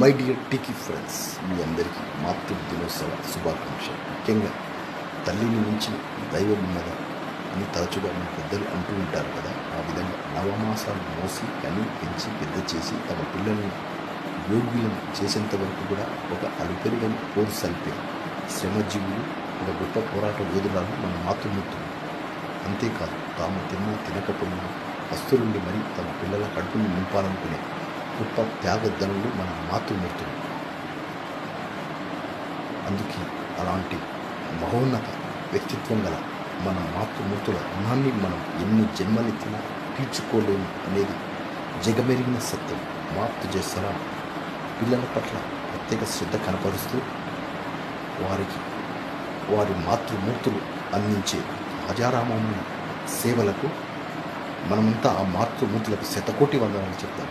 My dear టికీ friends మీ అందరికీ మాతృ దినోత్సవ శుభాకాంక్షలు. ముఖ్యంగా తల్లిని మించిన దైవం ఉన్నదా అని తరచుగా మన పెద్దలు అంటూ ఉంటారు కదా. ఆ విధంగా నవమాసాలు మోసి కని పెంచి పెద్ద చేసి తమ పిల్లల్ని యోగ్యులను చేసేంత వరకు కూడా ఒక అలుపెరుగని పోరు సల్పే శ్రమజీవులు ఒక గొప్ప పోరాట యోధురాలు మన మాతృమూర్తులు. అంతేకాదు తాము తిన్నా తినకపోయినా అస్తులుండి మరీ తమ పిల్లల కడుపును నింపాలనుకునే గొప్ప త్యాగధనులు మన మాతృమూర్తులు. అందుకే అలాంటి మహోన్నత వ్యక్తిత్వం గల మన మాతృమూర్తుల రుణాన్ని మనం ఎన్ని జన్మలెత్తినా తీర్చుకోలేము అనేది జగమెరిగిన సత్యం. మాతృ చేస్తారా పిల్లల పట్ల ప్రత్యేక శ్రద్ధ కనపరుస్తూ వారికి వారి మాతృమూర్తులు అందించే రాజారామమైన సేవలకు మనమంతా ఆ మాతృమూర్తులకు శతకోటి వందనాలు చెప్తాం.